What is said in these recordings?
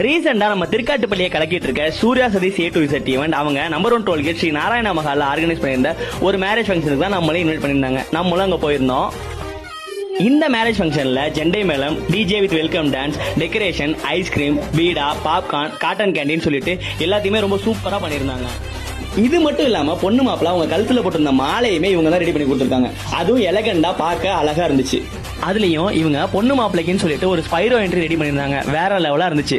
ரீசெண்டா நம்ம திருக்காட்டுப்பள்ளியை கலக்கிட்டு இருக்க Surya Satish A to Z event அவங்க number one tollgate Sri Narayana மகால organise பண்ணியிருந்த ஒரு மேரேஜ் ஃபங்க்ஷனுக்கு தான் நம்மளே இன்வைட் பண்ணியிருந்தாங்க. நம்மளும் அங்க போயிருந்தோம். இந்த மேரேஜ் ஃபங்க்ஷன்ல ஜெண்டை மேளம் DJ with welcome dance decoration ice cream beeda popcorn cotton candy சொல்லிட்டு எல்லாத்தையுமே ரொம்ப சூப்பரா பண்ணியிருந்தாங்க. இது மட்டும் இல்லாம பொண்ணு மாப்பிள்ள அவங்க கழுத்துல போட்டிருந்த மாலையுமே இவங்க தான் ரெடி பண்ணி கொடுத்துருக்காங்க. அதுவும் எலகண்டா பார்க்க அழகா இருந்துச்சு. அதுலயும் இவங்க பொண்ணு மாப்பிள்ளைக்குன்னு சொல்லிட்டு ஒரு ஸ்பைரோ என்ட்ரி ரெடி பண்ணியிருந்தாங்க. வேற லெவலா இருந்துச்சு.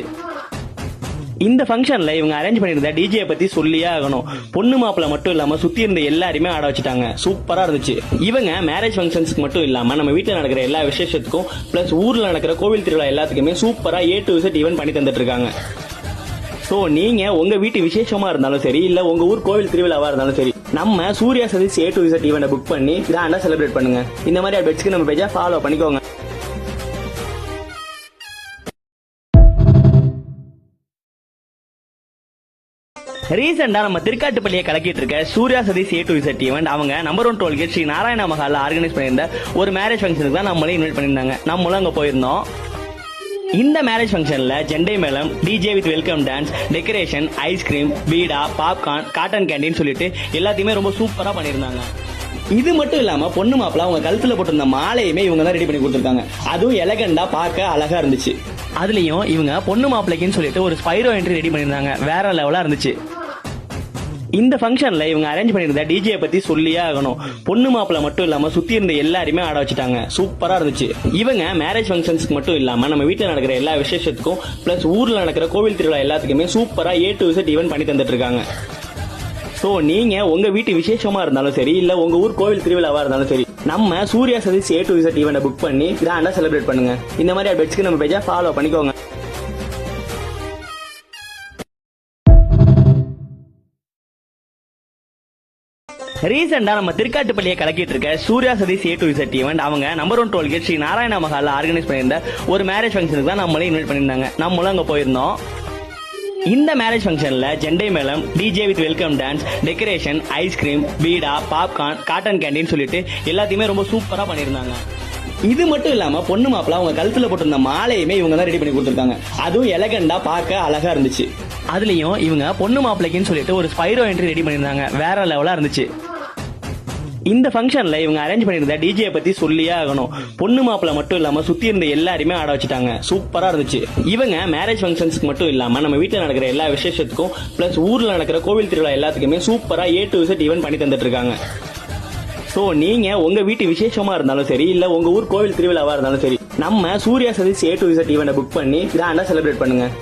இந்த ஃபங்க்ஷன்ல இவங்க அரேஞ்ச் பண்ணியிருந்த டிஜே பத்தி சொல்லியே ஆகணும். பொண்ணு மாப்பிள்ள மட்டும் இல்லாம சுத்தி இருந்த எல்லாருமே ஆட வச்சுட்டாங்க. சூப்பரா இருந்துச்சு. இவங்க மேரேஜ் ஃபங்க்ஷன்ஸ்க்கு மட்டும் இல்லாம நம்ம வீட்டுல நடக்கிற எல்லா விசேஷத்துக்கும் பிளஸ் ஊர்ல நடக்கிற கோவில் திருவிழா எல்லாத்துக்குமே சூப்பரா ஏ டு விசிட் ஈவென்ட் பண்ணி தந்துட்டு இருக்காங்க. ஸோ நீங்க உங்க வீட்டு விசேஷமா இருந்தாலும் சரி இல்ல உங்க ஊர் கோவில் திருவிழாவா இருந்தாலும் சரி நம்ம Surya Satish A to visit event book பண்ணி கிராண்டா செலிப்ரேட் பண்ணுங்க. இந்த மாதிரி அப்டேட்ஸ்க்கு நம்ம பேஜா ஃபாலோ பண்ணிக்கோங்க. ரீசெண்டா நம்ம திருக்காட்டுப்பள்ளியை கலக்கிட்டு இருக்க Surya Satish A to Z event அவங்க number one tollgate Sri Narayana மகால organise பண்ணியிருந்த ஒரு மேரேஜ் ஃபங்க்ஷனுக்கு தான் நம்மளே இன்வைட் பண்ணியிருந்தாங்க. நம்மளும் அங்கே போயிருந்தோம். இந்த மேரேஜ் ஃபங்க்ஷனில் ஜெண்டை மேளம் DJ with welcome dance decoration ice cream beeda popcorn cotton candy சொல்லிட்டு எல்லாத்தையுமே ரொம்ப சூப்பராக பண்ணியிருந்தாங்க. இது மட்டும் இல்லாம பொண்ணு மாப்பிள்ள அவங்க கழுத்துல போட்டிருந்த மாலையுமே இவங்க தான் ரெடி பண்ணி கொடுத்துருக்காங்க. அதுவும் எலகண்டா பார்க்க அழகா இருந்துச்சு. அதுலயும் இவங்க பொண்ணு மாப்பிள்ளைக்குன்னு சொல்லிட்டு ஒரு ஸ்பைரோ என்ட்ரி ரெடி பண்ணியிருந்தாங்க. வேற லெவலா இருந்துச்சு. இந்த ஃபங்க்ஷன்ல இவங்க அரேஞ்ச் பண்ணியிருந்த டிஜே பத்தி சொல்லியே ஆகணும். பொண்ணு மாப்பிள்ள மட்டும் இல்லாம சுத்தி இருந்த எல்லாருமே ஆட வச்சுட்டாங்க. சூப்பரா இருந்துச்சு. இவங்க மேரேஜ் ஃபங்க்ஷன்ஸ்க்கு மட்டும் இல்லாம நம்ம வீட்டுல நடக்கிற எல்லா விசேஷத்துக்கும் பிளஸ் ஊர்ல நடக்கிற கோவில் திருவிழா எல்லாத்துக்குமே சூப்பரா ஏ டு விசிட் ஈவென்ட் பண்ணி தந்துட்டு இருக்காங்க. ஸோ நீங்க உங்க வீட்டு விசேஷமா இருந்தாலும் சரி இல்ல உங்க ஊர் கோவில் திருவிழாவா இருந்தாலும் சரி நம்ம Surya Satish A to visit event book பண்ணி கிராண்டா செலிப்ரேட் பண்ணுங்க. இந்த மாதிரி அப்டேட்ஸ்க்கு நம்ம பேஜா ஃபாலோ பண்ணிக்கோங்க. ரீசெண்டா நம்ம திருக்காட்டுப்பள்ளியை கலக்கிட்டு இருக்க Surya Satish A to Z event அவங்க number one tollgate Sri Narayana மகால organise பண்ணியிருந்த ஒரு மேரேஜ் ஃபங்க்ஷனுக்கு தான் நம்மளே இன்வைட் பண்ணியிருந்தாங்க. நம்மளும் அங்கே போயிருந்தோம். இந்த மேரேஜ் ஃபங்க்ஷன்ல ஜெண்டை மேளம் DJ with welcome dance decoration ice cream beeda popcorn cotton candy சொல்லிட்டு எல்லாத்தையுமே ரொம்ப சூப்பரா பண்ணியிருந்தாங்க. இது மட்டும் இல்லாம பொண்ணு மாப்பிள்ள அவங்க கழுத்துல போட்டிருந்த மாலையுமே இவங்க தான் ரெடி பண்ணி கொடுத்துருக்காங்க. அதுவும் எலகண்டா பார்க்க அழகா இருந்துச்சு. அதுலயும் இவங்க பொண்ணு மாப்பிள்ளைக்குன்னு சொல்லிட்டு ஒரு ஸ்பைரோ என்ட்ரி ரெடி பண்ணியிருந்தாங்க. வேற லெவலா இருந்துச்சு. இந்த ஃபங்க்ஷன்ல இவங்க அரேஞ்ச் பண்ணியிருந்த டிஜே பத்தி சொல்லியே ஆகணும். பொண்ணு மாப்பிள்ள மட்டும் இல்லாம சுத்தி இருந்த எல்லாருமே ஆட வச்சுட்டாங்க. சூப்பரா இருந்துச்சு. இவங்க மேரேஜ் ஃபங்க்ஷன்ஸ்க்கு மட்டும் இல்லாம நம்ம வீட்டுல நடக்கிற எல்லா விசேஷத்துக்கும் பிளஸ் ஊர்ல நடக்கிற கோவில் திருவிழா எல்லாத்துக்குமே சூப்பரா ஏ டு விசிட் ஈவென்ட் பண்ணி தந்துட்டு இருக்காங்க. ஸோ நீங்க உங்க வீட்டு விசேஷமா இருந்தாலும் சரி இல்ல உங்க ஊர் கோவில் திருவிழாவா இருந்தாலும் சரி நம்ம Surya Satish A to visit event book பண்ணி கிராண்டா செலிப்ரேட் பண்ணுங்க.